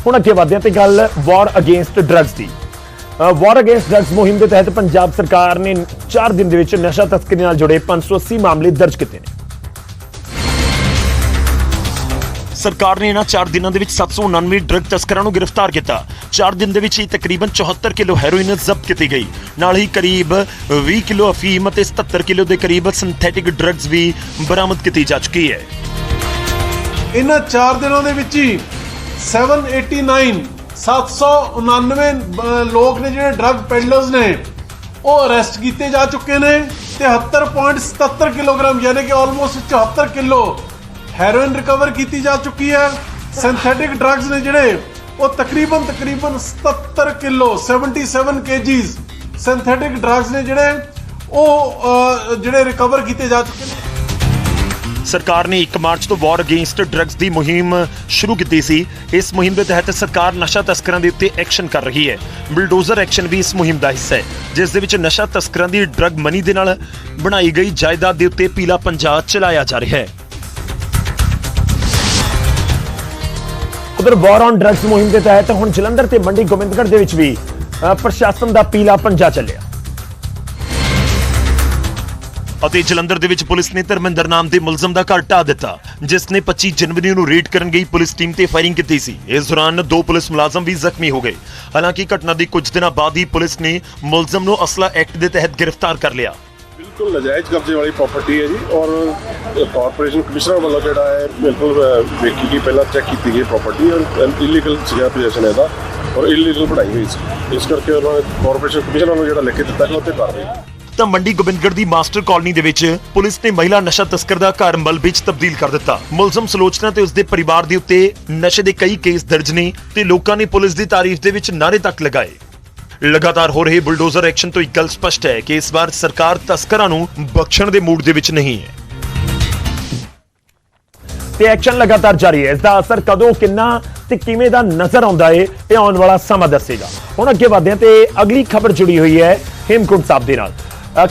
ਹੁਣ ਅੱਗੇ ਵਧਦੇ ਹਾਂ ਤੇ ਗੱਲ ਵਾਰ ਅਗੇਂਸਟ ਡਰੱਗਸ ਦੀ। ਵਾਰ ਅਗੇਂਸਟ ਡਰੱਗਸ ਮੁਹਿੰਮ ਦੇ ਤਹਿਤ ਪੰਜਾਬ ਸਰਕਾਰ ਨੇ 4 ਦਿਨ ਦੇ ਵਿੱਚ ਨਸ਼ਾ ਤਸਕਰੀ ਨਾਲ ਜੁੜੇ 580 ਮਾਮਲੇ ਦਰਜ ਕੀਤੇ ਨੇ। ਸਰਕਾਰ ਨੇ ਇਹਨਾਂ 4 ਦਿਨਾਂ ਦੇ ਵਿੱਚ 799 ਡਰੱਗ ਤਸਕਰਾਂ ਨੂੰ ਗ੍ਰਿਫਤਾਰ ਕੀਤਾ। 4 ਦਿਨ ਦੇ ਵਿੱਚ ਹੀ ਤਕਰੀਬਨ 74 ਕਿਲੋ ਹੈਰੋਇਨ ਜ਼ਬਤ ਕੀਤੀ ਗਈ। ਨਾਲ ਹੀ ਕਰੀਬ 20 ਕਿਲੋ ਅਫੀਮ ਅਤੇ 77 ਕਿਲੋ ਦੇ ਕਰੀਬ ਸਿੰਥੈਟਿਕ ਡਰੱਗਸ ਵੀ ਬਰਾਮਦ ਕੀਤੀ ਜਾ ਚੁੱਕੀ ਹੈ। ਇਹਨਾਂ 4 ਦਿਨਾਂ ਦੇ ਵਿੱਚ ਹੀ 789 799 ਅਹ, ਲੋਕ ਨੇ ਜਿਹੜੇ ਡਰੱਗ ਪੈਡਲਰਸ ਨੇ ਉਹ ਅਰੈਸਟ ਕੀਤੇ ਜਾ ਚੁੱਕੇ ਨੇ 73.77 ਕਿਲੋਗ੍ਰਾਮ ਯਾਨੀ ਕਿ ਆਲਮੋਸਟ 74 ਕਿਲੋ ਹੈਰੋਇਨ ਰਿਕਵਰ ਕੀਤੀ ਜਾ ਚੁੱਕੀ ਹੈ। ਸਿੰਥੈਟਿਕ ਡਰੱਗਸ ਨੇ ਜਿਹੜੇ ਉਹ ਤਕਰੀਬਨ ਤਕਰੀਬਨ 77 ਕਿਲੋ 77 ਕੇਜੀਸ ਸਿੰਥੈਟਿਕ ਡਰੱਗਸ ਨੇ ਜਿਹੜੇ ਉਹ ਜਿਹੜੇ ਰਿਕਵਰ ਕੀਤੇ ਜਾ ਚੁੱਕੇ ਨੇ। ਸਰਕਾਰ ਨੇ 1 ਮਾਰਚ ਤੋਂ ਵਾਰ ਅਗੇਂਸਟ ਡਰੱਗਸ ਦੀ ਮੁਹਿੰਮ ਸ਼ੁਰੂ ਕੀਤੀ ਸੀ। ਇਸ ਮੁਹਿੰਮ ਦੇ ਤਹਿਤ ਸਰਕਾਰ ਨਸ਼ਾ ਤਸਕਰਾਂ ਦੇ ਉੱਤੇ ਐਕਸ਼ਨ ਕਰ ਰਹੀ ਹੈ। ਬਿਲਡੋਜ਼ਰ ਐਕਸ਼ਨ ਵੀ ਇਸ ਮੁਹਿੰਮ ਦਾ ਹਿੱਸਾ ਹੈ, ਜਿਸ ਦੇ ਵਿੱਚ ਨਸ਼ਾ ਤਸਕਰਾਂ ਦੀ ਡਰੱਗ ਮਨੀ ਦੇ ਨਾਲ ਬਣਾਈ ਗਈ ਜਾਇਦਾਦ ਦੇ ਉੱਤੇ ਪੀਲਾ ਪੰਜਾ ਚਲਾਇਆ ਜਾ ਰਿਹਾ ਹੈ। ਉਧਰ ਵਾਰ ਔਨ ਡਰੱਗਸ ਮੁਹਿੰਮ ਦੇ ਤਹਿਤ ਹੁਣ ਜਲੰਧਰ ਤੇ ਮੰਡੀ ਗੋਬਿੰਦਗੜ੍ਹ ਦੇ ਵਿੱਚ ਵੀ ਪ੍ਰਸ਼ਾਸਨ ਦਾ ਪੀਲਾ ਪੰਜਾ ਚੱਲਿਆ। ਅਤੇ ਜਲੰਧਰ ਦੇ ਵਿੱਚ ਪੁਲਿਸ ਨੇ ਧਰਮਿੰਦਰ ਨਾਮ ਦੇ ਮੁਲਜ਼ਮ ਦਾ ਘਰ ਢਾਹ ਦਿੱਤਾ, ਜਿਸ ਨੇ 25 ਜਨਵਰੀ ਨੂੰ ਰੇਡ ਕਰਨ ਗਈ ਪੁਲਿਸ ਟੀਮ ਤੇ ਫਾਇਰਿੰਗ ਕੀਤੀ ਸੀ। ਇਸ ਦੌਰਾਨ ਦੋ ਪੁਲਿਸ ਮੁਲਾਜ਼ਮ ਵੀ ਜ਼ਖਮੀ ਹੋ ਗਏ। ਹਾਲਾਂਕਿ ਘਟਨਾ ਦੀ ਕੁਝ ਦਿਨਾਂ ਬਾਅਦ ਹੀ ਪੁਲਿਸ ਨੇ ਮੁਲਜ਼ਮ ਨੂੰ ਅਸਲਾ ਐਕਟ ਦੇ ਤਹਿਤ ਗ੍ਰਿਫਤਾਰ ਕਰ ਲਿਆ। ਬਿਲਕੁਲ ਨਜਾਇਜ਼ ਕਬਜ਼ੇ ਵਾਲੀ ਪ੍ਰਾਪਰਟੀ ਹੈ ਜੀ ਔਰ ਕਾਰਪੋਰੇਸ਼ਨ ਕਮਿਸ਼ਨਰ ਵੱਲੋਂ ਜਿਹੜਾ ਹੈ, ਬਿਲਕੁਲ ਵੇਖੀ ਗਈ, ਪਹਿਲਾਂ ਚੈੱਕ ਕੀਤੀ ਗਈ ਪ੍ਰਾਪਰਟੀ ਔਰ ਇਲੀਗਲ ਸੀਗਾ ਪੋਜੀਸ਼ਨ ਇਹਦਾ ਔਰ ਇਲੀਗਲ ਬਣਾਈ ਹੋਈ ਸੀ। ਇਸ ਕਰਕੇ ਉਹਨਾਂ ਨੇ ਕਾਰਪੋਰੇਸ਼ਨ ਕਮਿਸ਼ਨਰ ਨੂੰ ਜਿਹੜਾ ਲਿਖ ਕੇ ਦਿੱਤਾ ਕਿ ਉੱਤੇ ਕਾਰਵਾਈ ਤਾਂ ਮੰਡੀ ਗੋਬਿੰਦਗੜ੍ਹ ਦੀ ਮਾਸਟਰ ਕਾਲਨੀ ਦੇ ਵਿੱਚ ਪੁਲਿਸ ਨੇ ਮਹਿਲਾ ਨਸ਼ਾ ਤਸਕਰ ਦਾ ਘਰ ਮਲਬੇ 'ਚ ਤਬਦੀਲ ਕਰ ਦਿੱਤਾ। ਮੁਲਜ਼ਮ ਸਲੋਚਨਾ ਤੇ ਉਸਦੇ ਪਰਿਵਾਰ ਦੇ ਉੱਤੇ ਨਸ਼ੇ ਦੇ ਕਈ ਕੇਸ ਦਰਜ ਨੇ ਤੇ ਲੋਕਾਂ ਨੇ ਪੁਲਿਸ ਦੀ ਤਾਰੀਫ ਦੇ ਵਿੱਚ ਨਾਰੇ ਤੱਕ ਲਗਾਏ। ਲਗਾਤਾਰ ਹੋ ਰਹੇ ਬੁਲਡੋਜ਼ਰ ਐਕਸ਼ਨ ਤੋਂ ਇੱਕ ਗੱਲ ਸਪਸ਼ਟ ਹੈ ਕਿ ਇਸ ਵਾਰ ਸਰਕਾਰ ਤਸਕਰਾਂ ਨੂੰ ਬਖਸ਼ਣ ਦੇ ਮੂਡ ਦੇ ਵਿੱਚ ਨਹੀਂ ਹੈ। ਤੇ ਐਕਸ਼ਨ ਲਗਾਤਾਰ ਜਾਰੀ ਹੈ। ਇਸ ਦਾ ਅਸਰ ਕਦੋਂ, ਕਿੰਨਾ ਤੇ ਕਿਵੇਂ ਦਾ ਨਜ਼ਰ ਆਉਂਦਾ ਹੈ, ਇਹ ਆਉਣ ਵਾਲਾ ਸਮਾਂ ਦੱਸੇਗਾ। ਹੁਣ ਅੱਗੇ ਵਧਦੇ ਹਾਂ ਤੇ ਅਗਲੀ ਖਬਰ ਜੁੜੀ ਹੋਈ ਹੈ ਹੇਮਕੁੰਟ ਸਾਹਿਬ ਦੇ ਨਾਲ।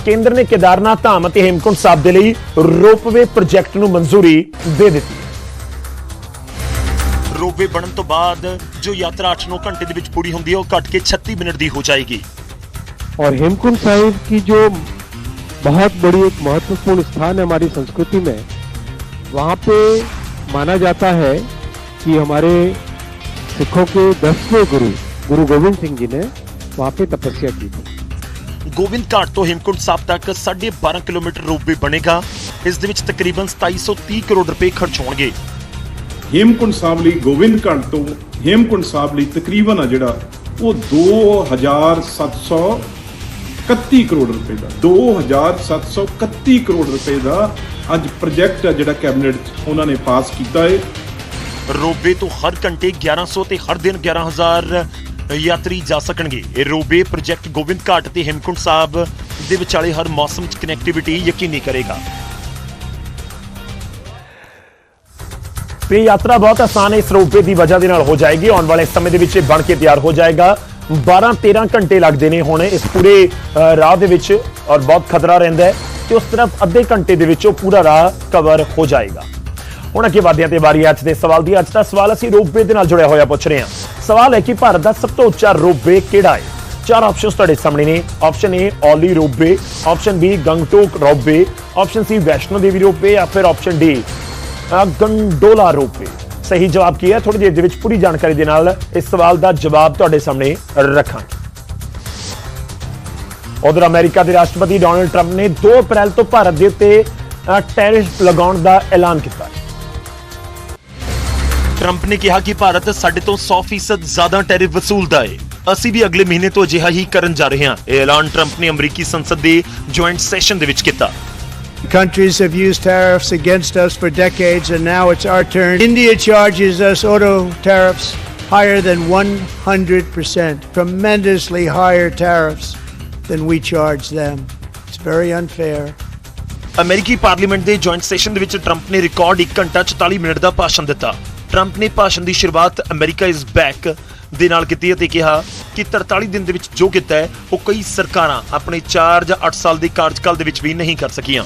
ਕੇਂਦਰ ਨੇ ਕੇਦਾਰਨਾਥ ਧਾਮ ਅਤੇ ਹੇਮਕੁੰਟ ਸਾਹਿਬ ਦੇ ਲਈ ਰੋਪਵੇ ਪ੍ਰੋਜੈਕਟ ਨੂੰ ਮਨਜ਼ੂਰੀ ਦੇ ਦਿੱਤੀ ਹੈ ਰੋਪਵੇ ਬਣਨ ਤੋਂ ਬਾਅਦ ਜੋ ਯਾਤਰਾ 8-9 ਘੰਟੇ ਦੇ ਵਿੱਚ ਪੂਰੀ ਹੁੰਦੀ ਹੈ ਉਹ ਘਟ ਕੇ 36 ਮਿੰਟ ਦੀ ਹੋ ਜਾਏਗੀ और हेमकुंड साहिब की जो बहुत बड़ी एक महत्वपूर्ण स्थान है हमारी संस्कृति में वहाँ पे माना जाता है कि हमारे सिखों के दसवें गुरु गुरु गोविंद सिंह जी ने वहाँ पे तपस्या की थी ਗੋਬਿੰਦ ਘਾਟ ਤੋਂ ਹੇਮਕੁੰਟ ਸਾਹਿਬ ਤੱਕ 12.5 ਕਿਲੋਮੀਟਰ ਰੋਪਵੇ ਬਣੇਗਾ। ਇਸ ਦੇ ਵਿੱਚ ਤਕਰੀਬਨ 2730 ਕਰੋੜ ਰੁਪਏ ਖਰਚ ਹੋਣਗੇ। ਹੇਮਕੁੰਟ ਸਾਹਿਬ ਲਈ ਗੋਬਿੰਦ ਘਾਟ ਤੋਂ ਹੇਮਕੁੰਟ ਸਾਹਿਬ ਲਈ ਤਕਰੀਬਨ ਆ ਜਿਹੜਾ ਉਹ 2731 ਕਰੋੜ ਰੁਪਏ ਦਾ 2731 ਕਰੋੜ ਰੁਪਏ ਦਾ ਅੱਜ ਪ੍ਰੋਜੈਕਟ ਆ ਜਿਹੜਾ ਕੈਬਨਿਟ ਉਹਨਾਂ ਨੇ ਪਾਸ ਕੀਤਾ ਹੈ ਰੋਬੇ ਤੋਂ ਹਰ ਘੰਟੇ 1100 ਤੇ ਹਰ ਦਿਨ 11000 ਯਾਤਰੀ ਜਾ ਸਕਣਗੇ। ਇਹ ਰੋਬੇ ਪ੍ਰੋਜੈਕਟ ਗੋਬਿੰਦ ਘਾਟ ਤੇ ਹਿਮਕੁੰਟ ਸਾਹਿਬ ਦੇ ਵਿਚਾਲੇ ਹਰ ਮੌਸਮ 'ਚ ਕਨੈਕਟੀਵਿਟੀ ਯਕੀਨੀ ਕਰੇਗਾ। ਤੇ ਯਾਤਰਾ ਬਹੁਤ ਆਸਾਨ ਹੈ, ਇਸ ਰੋਪਵੇ ਦੀ ਵਜ੍ਹਾ ਦੇ ਨਾਲ ਹੋ ਜਾਏਗੀ। ਆਉਣ ਵਾਲੇ ਸਮੇਂ ਦੇ ਵਿੱਚ ਇਹ ਬਣ ਕੇ ਤਿਆਰ ਹੋ ਜਾਏਗਾ। 12-13 ਘੰਟੇ ਲੱਗਦੇ ਨੇ ਹੁਣ ਇਸ ਪੂਰੇ ਰਾਹ ਦੇ ਵਿੱਚ ਔਰ ਬਹੁਤ ਖਤਰਾ ਰਹਿੰਦਾ ਹੈ ਤੇ ਉਸ ਤਰਫ ਅੱਧੇ ਘੰਟੇ ਦੇ ਵਿੱਚ ਉਹ ਪੂਰਾ ਰਾਹ ਕਵਰ ਹੋ ਜਾਏਗਾ। ਹੁਣ ਅੱਗੇ ਵਧਦੇ ਤੇ ਵਾਰੀ ਹੈ ਅੱਜ ਦੇ ਸਵਾਲ ਦੀ ਅੱਜ ਦਾ ਸਵਾਲ ਅਸੀਂ ਰੋਪਵੇ ਦੇ ਨਾਲ ਜੁੜਿਆ ਹੋਇਆ ਪੁੱਛ ਰਹੇ ਹਾਂ। ਸਵਾਲ ਹੈ ਕਿ ਭਾਰਤ ਦਾ ਸਭ ਤੋਂ ਉੱਚਾ ਰੋਪਵੇ ਕਿਹੜਾ ਹੈ? ਚਾਰ ਆਪਸ਼ਨਸ ਤੁਹਾਡੇ ਸਾਹਮਣੇ ਨੇ। Option A Auli ropeway option B Gangtok ropeway option C Vaishno Devi ropeway ਜਾਂ ਫਿਰ ਆਪਸ਼ਨ ਡੀ ਗੰਡੋਲਾ ਰੋਪਵੇ। ਸਹੀ ਜਵਾਬ ਕੀ ਹੈ? ਥੋੜੀ ਦੇਰ ਦੇ ਵਿੱਚ ਪੂਰੀ ਜਾਣਕਾਰੀ ਦੇ ਨਾਲ ਇਸ ਸਵਾਲ ਦਾ ਜਵਾਬ ਤੁਹਾਡੇ ਸਾਹਮਣੇ ਰੱਖਾਂਗੇ। ਉਧਰ ਅਮਰੀਕਾ ਦੇ ਰਾਸ਼ਟਰਪਤੀ ਡੋਨਲਡ ਟਰੰਪ ਨੇ 2 ਅਪ੍ਰੈਲ ਤੋਂ ਭਾਰਤ ਦੇ ਉੱਤੇ ਅ, ਟੈਰਿਫ ਲਗਾਉਣ ਦਾ ਐਲਾਨ ਕੀਤਾ। ਟਰੰਪ ਨੇ ਕਿਹਾ ਕਿ ਭਾਰਤ ਸਾਡੇ ਤੋਂ 100% ਜ਼ਿਆਦਾ ਟੈਰਿਫ ਵਸੂਲਦਾ ਹੈ ਅਸੀਂ ਵੀ ਅਗਲੇ ਮਹੀਨੇ ਤੋਂ ਅਜਿਹਾ ਹੀ ਕਰਨ ਜਾ ਰਹੇ ਹਾਂ ਇਹ ਐਲਾਨ ਟਰੰਪ ਨੇ ਅਮਰੀਕੀ ਸੰਸਦ ਦੇ ਜੁਆਇੰਟ ਸੈਸ਼ਨ ਦੇ ਵਿੱਚ ਕੀਤਾ Countries have used tariffs against us for decades, and now it's our turn. India charges us auto tariffs higher than 100%, tremendously higher tariffs than we charge them. It's very unfair. ਅਮਰੀਕੀ parliament ਦੇ joint session ਦੇ ਵਿੱਚ Trump ਨੇ record 1 ਘੰਟਾ 44 minute ਦਾ ਭਾਸ਼ਣ ਦਿੱਤਾ Trump ਨੇ ਭਾਸ਼ਣ ਦੀ ਸ਼ੁਰੂਆਤ ਅਮਰੀਕਾ ਇਜ਼ ਬੈਕ ਦੇ ਨਾਲ ਕੀਤੀ ਅਤੇ ਕਿਹਾ ਕਿ 43 ਦਿਨ ਦੇ ਵਿੱਚ ਜੋ ਕੀਤਾ ਹੈ, ਉਹ ਕਈ ਸਰਕਾਰਾਂ ਆਪਣੇ 4 ਜਾਂ 8 ਸਾਲ ਦੇ ਕਾਰਜਕਾਲ ਦੇ ਵਿੱਚ ਵੀ ਨਹੀਂ ਕਰ ਸਕੀਆਂ।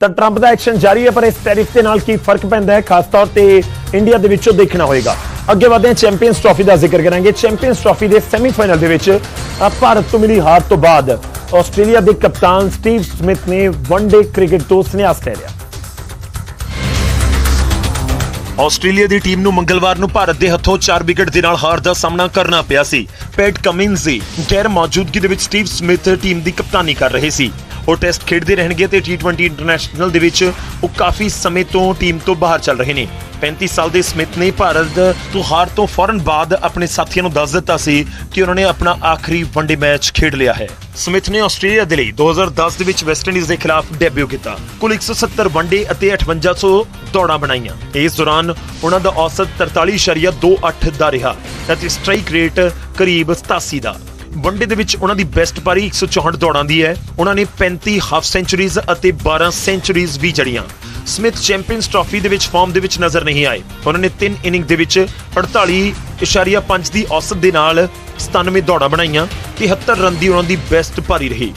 ਤਾਂ ਟਰੰਪ ਦਾ ਐਕਸ਼ਨ ਜਾਰੀ ਹੈ, ਪਰ ਇਸ ਟੈਰਿਫ ਦੇ ਨਾਲ ਕੀ ਫ਼ਰਕ ਪੈਂਦਾ ਹੈ? ਖਾਸ ਤੌਰ ਤੇ ਇੰਡੀਆ ਦੇ ਵਿੱਚੋਂ ਦੇਖਣਾ ਹੋਏਗਾ। ਅੱਗੇ ਵਧਦੇ ਹਾਂ, ਚੈਂਪੀਅਨਸ ਟਰਾਫੀ ਦਾ ਜ਼ਿਕਰ ਕਰਾਂਗੇ। ਚੈਂਪੀਅਨਸ ਟਰਾਫੀ ਦੇ ਸੈਮੀਫਾਈਨਲ ਦੇ ਵਿੱਚ ਭਾਰਤ ਤੋਂ ਮਿਲੀ ਹਾਰ ਤੋਂ ਬਾਅਦ ਆਸਟ੍ਰੇਲੀਆ ਦੇ ਕਪਤਾਨ ਸਟੀਵ ਸਮਿਥ ਨੇ ਵਨਡੇ ਕ੍ਰਿਕਟ ਤੋਂ ਸੰਨਿਆਸ ਲੈ ਲਿਆ। ਆਸਟ੍ਰੇਲੀਆ ਦੀ ਟੀਮ ਨੂੰ ਮੰਗਲਵਾਰ ਨੂੰ ਭਾਰਤ ਦੇ ਹੱਥੋਂ 4 ਵਿਕਟ ਦੇ ਨਾਲ ਹਾਰ ਦਾ ਸਾਹਮਣਾ ਕਰਨਾ ਪਿਆ ਸੀ। ਪੈਟ ਕਮਿੰਸ ਦੀ ਗੈਰ ਮੌਜੂਦਗੀ ਦੇ ਵਿੱਚ ਸਟੀਵ ਸਮਿਥ ਟੀਮ ਦੀ ਕਪਤਾਨੀ ਕਰ ਰਹੇ ਸੀ। ਉਹ ਟੈਸਟ ਖੇਡਦੇ ਰਹਿਣਗੇ ਤੇ T20 ਇੰਟਰਨੈਸ਼ਨਲ ਦੇ ਵਿੱਚ ਉਹ ਕਾਫੀ ਸਮੇਂ ਤੋਂ ਟੀਮ ਤੋਂ ਬਾਹਰ ਚੱਲ ਰਹੇ ਨੇ। 35 ਸਾਲ ਦੇ ਸਮਿਥ ਨੇ ਭਾਰਤ ਤੋਂ ਹਾਰ ਤੋਂ ਫੌਰਨ ਬਾਅਦ ਆਪਣੇ ਸਾਥੀਆਂ ਨੂੰ ਦੱਸ ਦਿੱਤਾ ਸੀ ਕਿ ਉਹਨਾਂ ਨੇ ਆਪਣਾ ਆਖਰੀ ਵਨਡੇ ਮੈਚ ਖੇਡ ਲਿਆ ਹੈ। ਸਮਿਥ ਨੇ ਆਸਟ੍ਰੇਲੀਆ ਦੇ ਲਈ 2010 ਦੇ ਵਿੱਚ ਵੈਸਟ ਇੰਡੀਜ਼ ਦੇ ਖਿਲਾਫ ਡੈਬਿਊ ਕੀਤਾ। ਕੁੱਲ 170 ਵਨਡੇ ਅਤੇ 5800 ਦੌੜਾਂ ਬਣਾਈਆਂ। ਇਸ ਦੌਰਾਨ ਉਹਨਾਂ ਦਾ ਔਸਤ 43.28 ਦਾ ਰਿਹਾ ਅਤੇ ਸਟ੍ਰਾਈਕ ਰੇਟ ਕਰੀਬ 87 ਦਾ। ਵਨਡੇ ਦੇ ਵਿੱਚ ਉਹਨਾਂ ਦੀ ਬੈਸਟ ਪਾਰੀ 164 ਦੌੜਾਂ ਦੀ ਹੈ। ਉਹਨਾਂ ਨੇ 35 ਹਾਫ ਸੈਂਚਰੀਜ਼ ਅਤੇ 12 ਸੈਂਚਰੀਜ਼ ਵੀ ਜੜੀਆਂ। ਸਮਿਥ ਚੈਂਪੀਅਨਸ ਟਰਾਫੀ ਦੇ ਵਿੱਚ ਫਾਰਮ ਦੇ ਵਿੱਚ ਨਜ਼ਰ ਨਹੀਂ ਆਏ। ਉਹਨਾਂ ਨੇ 3 ਇਨਿੰਗ ਦੇ ਵਿੱਚ 48.5 ਦੀ ਔਸਤ ਦੇ ਨਾਲ 97 ਦੌੜਾਂ ਬਣਾਈਆਂ। 73 ਰਨ ਦੀ ਉਹਨਾਂ ਦੀ ਬੈਸਟ ਪਾਰੀ ਰਹੀ।